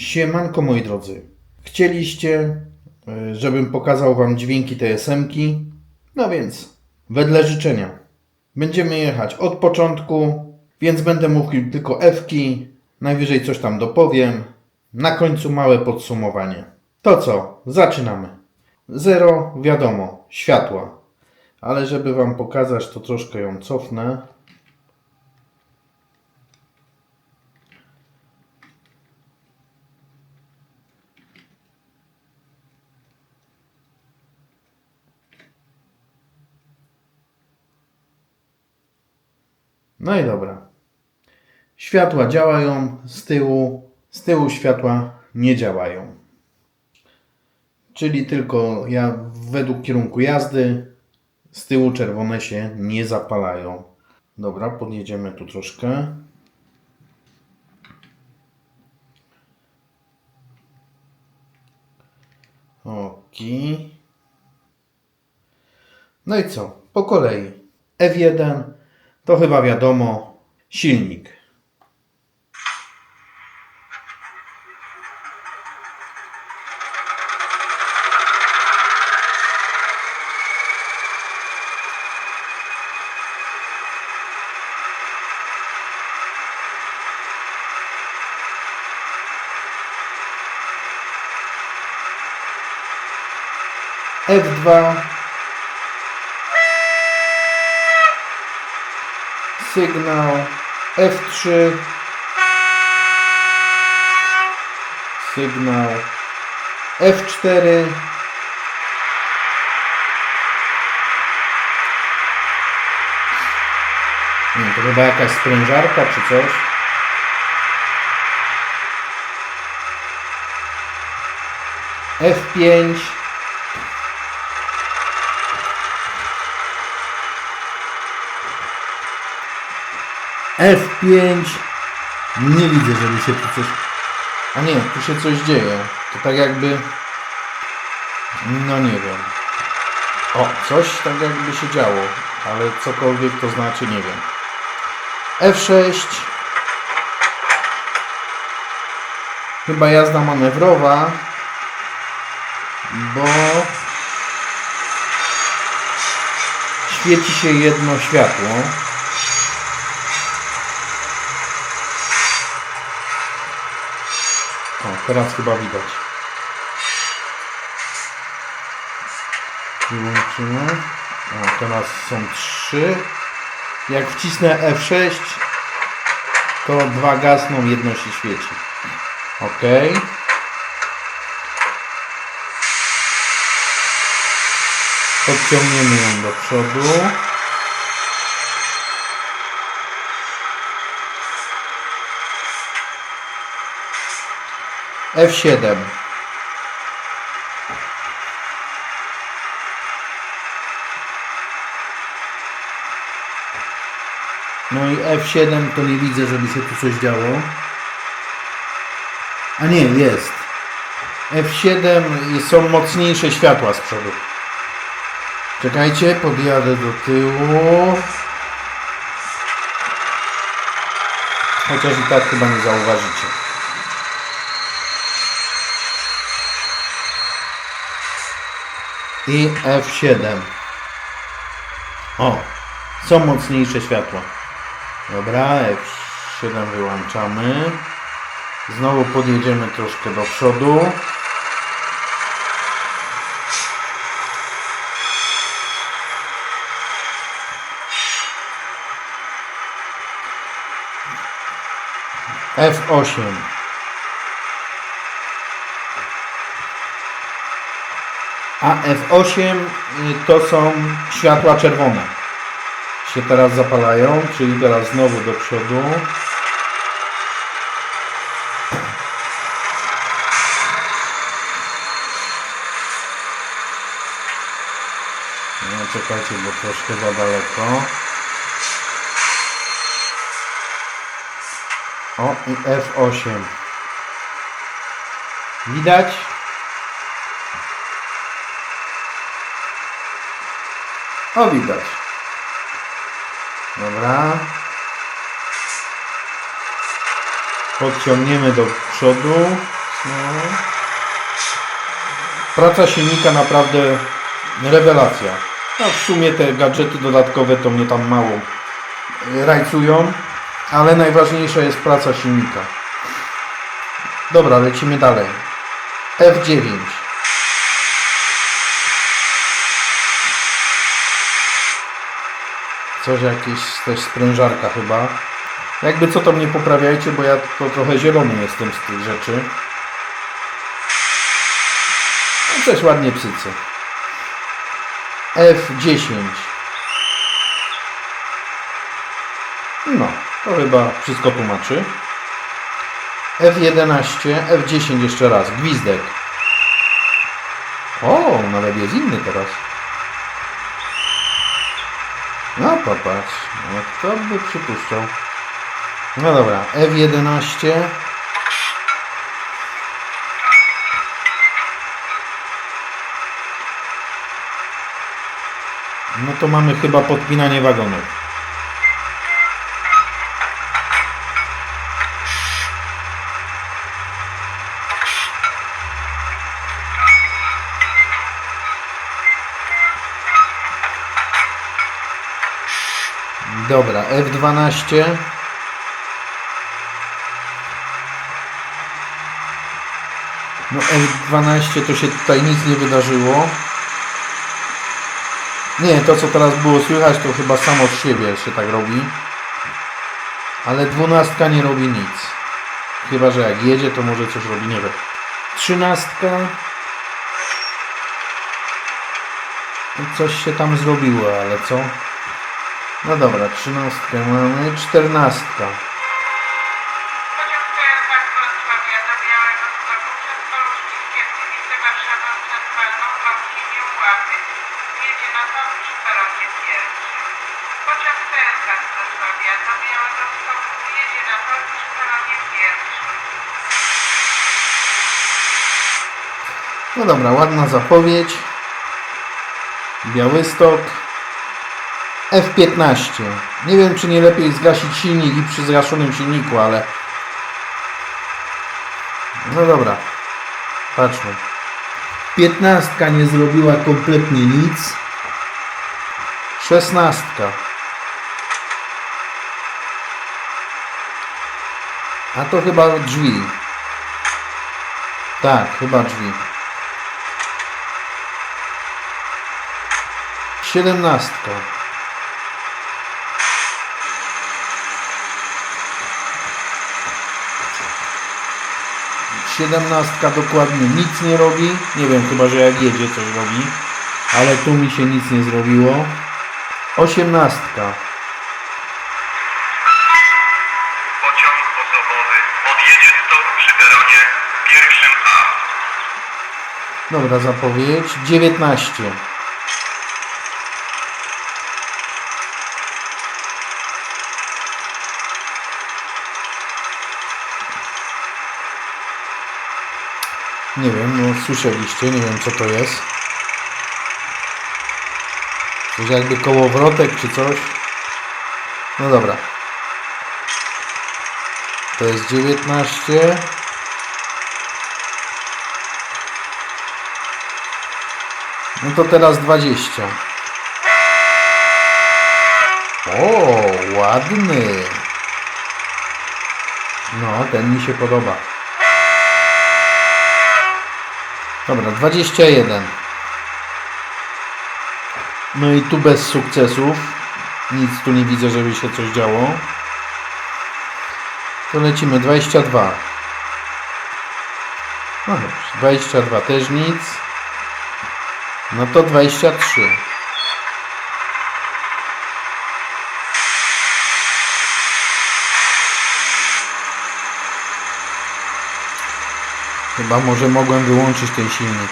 Siemanko moi drodzy. Chcieliście, y, żebym pokazał wam dźwięki TSM-ki? No więc, wedle życzenia. Będziemy jechać od początku, więc będę mówił tylko F-ki, najwyżej coś tam dopowiem. Na końcu małe podsumowanie. To co, zaczynamy. Zero, wiadomo, światła. Ale żeby wam pokazać, to troszkę ją cofnę. No i dobra. Światła działają z tyłu, z tyłu światła nie działają. Czyli tylko ja według kierunku jazdy z tyłu czerwone się nie zapalają. Dobra, podjedziemy tu troszkę. Oki. No i co? Po kolei. F1 to chyba wiadomo. Silnik. F2 sygnał F3 sygnał F4 nie, to chyba jakaś sprężarka czy coś. F5 F5 nie widzę, żeby się tu coś... A nie, tu się coś dzieje. To tak jakby... No nie wiem. O, coś tak jakby się działo, ale cokolwiek to znaczy, nie wiem. F6 Chyba jazda manewrowa, bo świeci się jedno światło. Teraz chyba widać. Wyłączymy. O, teraz są trzy. Jak wcisnę F6, to dwa gasną, jedno się świeci. Ok. Podciągniemy ją do przodu. F7. No i F7 to nie widzę, żeby się tu coś działo. A nie, jest. F7 i są mocniejsze światła z przodu. Czekajcie, podjadę do tyłu. Chociaż i tak chyba nie zauważycie. I F7. O, są mocniejsze światła. Dobra, F7 wyłączamy. Znowu podjedziemy troszkę do przodu. F8. A F8 y, to są światła czerwone. Się teraz zapalają, czyli teraz znowu do przodu. No czekajcie, bo troszkę za daleko. O i F8. Widać? O, widać. Dobra. Podciągniemy do przodu. Praca silnika naprawdę rewelacja. No w sumie te gadżety dodatkowe to mnie tam mało e, rajcują, ale najważniejsza jest praca silnika. Dobra, lecimy dalej. F9. Coś jakieś też sprężarka chyba. Jakby co to mnie poprawiajcie, bo ja to trochę zielony jestem z tych rzeczy. No też ładnie psycy. F10. No, to chyba wszystko tłumaczy. F11, F10 jeszcze raz, gwizdek. O, nawet jest inny teraz. No popatrz, no kto by przypuszczał. No dobra, F11. No to mamy chyba podpinanie wagonów. Dobra, F12. No F12 to się tutaj nic nie wydarzyło. Nie, to co teraz było słychać to chyba samo z siebie się tak robi. Ale dwunastka nie robi nic. Chyba, że jak jedzie to może coś robi, nie wiem. Trzynastka. No Coś się tam zrobiło, ale co? No dobra, trzynastkę mamy, czternastka. No dobra, ładna zapowiedź. Białystok. F15. Nie wiem, czy nie lepiej zgasić silnik i przy zgaszonym silniku, ale... No dobra. Patrzmy. 15 nie zrobiła kompletnie nic. 16. A to chyba drzwi. Tak, chyba drzwi. Siedemnastka. Siedemnastka dokładnie nic nie robi. Nie wiem, chyba że jak jedzie coś robi. Ale tu mi się nic nie zrobiło. Osiemnastka. Pociąg osobowy odjedzie stop przy peronie pierwszym A. Dobra, zapowiedź. Dziewiętnaście. Nie wiem, no słyszeliście, nie wiem co to jest. Coś jakby kołowrotek czy coś. No dobra. To jest 19. No to teraz 20. O, ładny. No, ten mi się podoba. Dobra, 21. No i tu bez sukcesów. Nic tu nie widzę, żeby się coś działo. To lecimy 22. No dobrze, 22 też nic. No to 23. Chyba może mogłem wyłączyć ten silnik.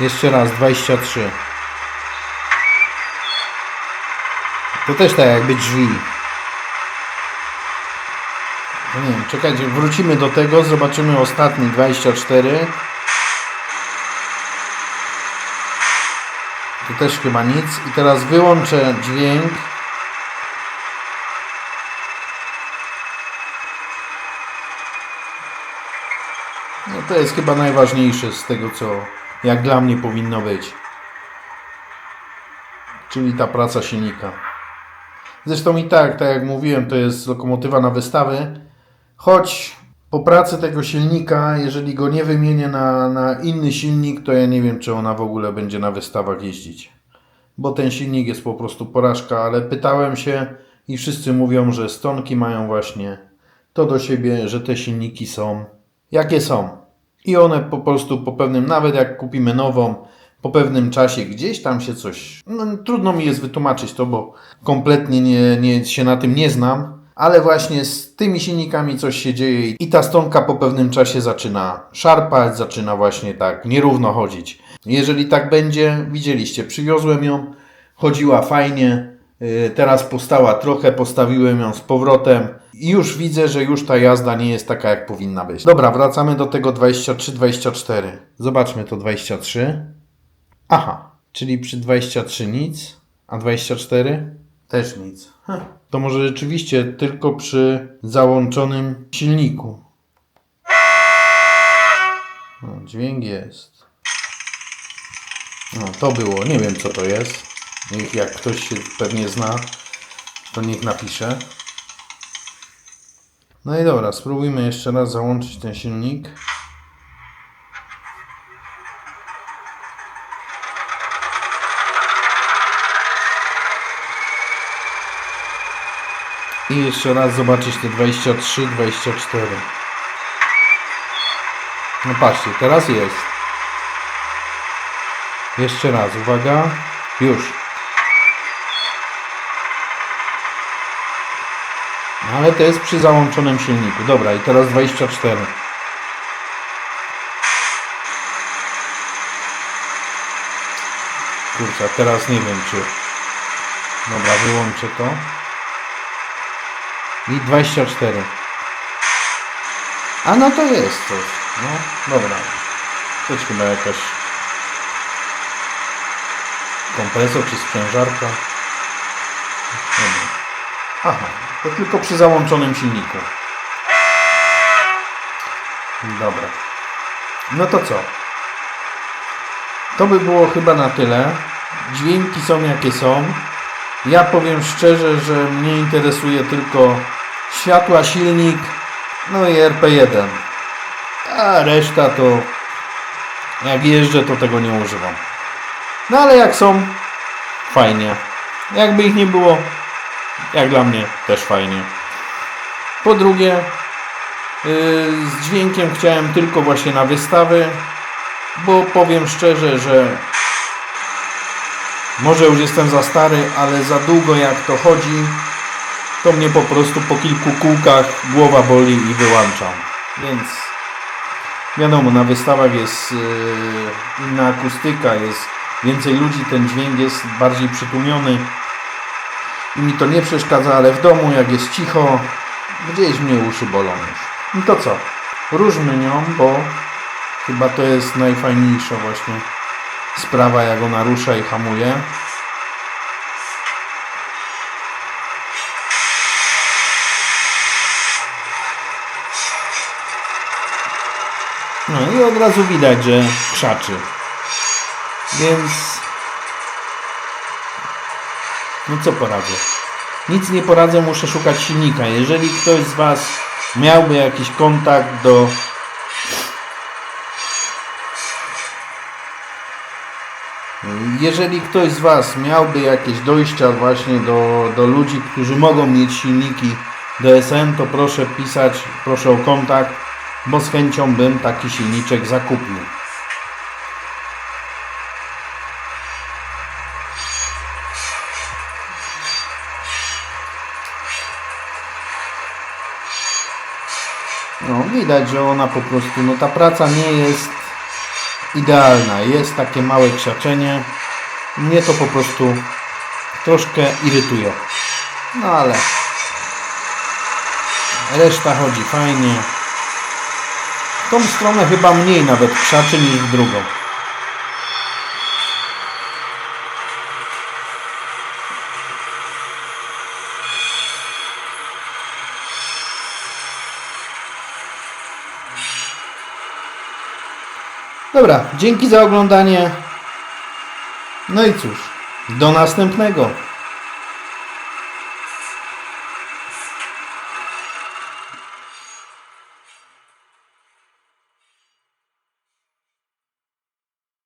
Jeszcze raz, 23. To też tak jakby drzwi. No nie wiem, czekajcie, wrócimy do tego, zobaczymy ostatni 24. Tu też chyba nic. I teraz wyłączę dźwięk. No to jest chyba najważniejsze z tego, co jak dla mnie powinno być. Czyli ta praca silnika. Zresztą i tak, tak jak mówiłem, to jest lokomotywa na wystawy. Choć po pracy tego silnika, jeżeli go nie wymienię na, na inny silnik, to ja nie wiem, czy ona w ogóle będzie na wystawach jeździć. Bo ten silnik jest po prostu porażka, ale pytałem się i wszyscy mówią, że stonki mają właśnie to do siebie, że te silniki są jakie są. I one po prostu po pewnym, nawet jak kupimy nową, po pewnym czasie gdzieś tam się coś. No, trudno mi jest wytłumaczyć to, bo kompletnie nie, nie, się na tym nie znam. Ale właśnie z tymi silnikami coś się dzieje i ta stonka po pewnym czasie zaczyna szarpać, zaczyna właśnie tak nierówno chodzić. Jeżeli tak będzie, widzieliście, przywiozłem ją, chodziła fajnie, teraz postała trochę, postawiłem ją z powrotem i już widzę, że już ta jazda nie jest taka jak powinna być. Dobra, wracamy do tego 23-24. Zobaczmy to 23. Aha, czyli przy 23 nic, a 24 też nic. Heh. To może rzeczywiście tylko przy załączonym silniku. No, dźwięk jest. No, to było. Nie wiem co to jest. Jak ktoś się pewnie zna, to niech napisze. No i dobra, spróbujmy jeszcze raz załączyć ten silnik. I jeszcze raz zobaczyć te 23, 24. No patrzcie, teraz jest. Jeszcze raz, uwaga. Już. No, Ale to jest przy załączonym silniku. Dobra, i teraz 24. Kurczę, teraz nie wiem czy... Dobra, wyłączę to. I 24. A no to jest coś. No, dobra. To chyba jakaś kompresor czy sprzężarka. Dobra. Aha, to tylko przy załączonym silniku. Dobra. No to co? To by było chyba na tyle. Dźwięki są jakie są. Ja powiem szczerze, że mnie interesuje tylko światła, silnik, no i RP1. A reszta to jak jeżdżę, to tego nie używam. No ale jak są, fajnie. Jakby ich nie było, jak dla mnie, też fajnie. Po drugie, yy, z dźwiękiem chciałem tylko właśnie na wystawy, bo powiem szczerze, że może już jestem za stary, ale za długo jak to chodzi, to mnie po prostu po kilku kółkach głowa boli i wyłączam. Więc wiadomo, na wystawach jest yy, inna akustyka, jest więcej ludzi, ten dźwięk jest bardziej przytłumiony mi to nie przeszkadza, ale w domu jak jest cicho, gdzieś mnie uszy bolą już. I to co? Różmy nią, bo chyba to jest najfajniejsza właśnie sprawa, jak ona rusza i hamuje. No i od razu widać, że krzaczy. Więc... No co poradzę? Nic nie poradzę, muszę szukać silnika. Jeżeli ktoś z Was miałby jakiś kontakt do Jeżeli ktoś z Was miałby jakieś dojścia właśnie do, do ludzi, którzy mogą mieć silniki DSM, to proszę pisać, proszę o kontakt, bo z chęcią bym taki silniczek zakupił. No, widać, że ona po prostu, no ta praca nie jest idealna. Jest takie małe krzaczenie. Mnie to po prostu troszkę irytuje. No ale reszta chodzi fajnie. W tą stronę chyba mniej nawet krzaczy niż w drugą. Dobra, dzięki za oglądanie. No i cóż, do następnego.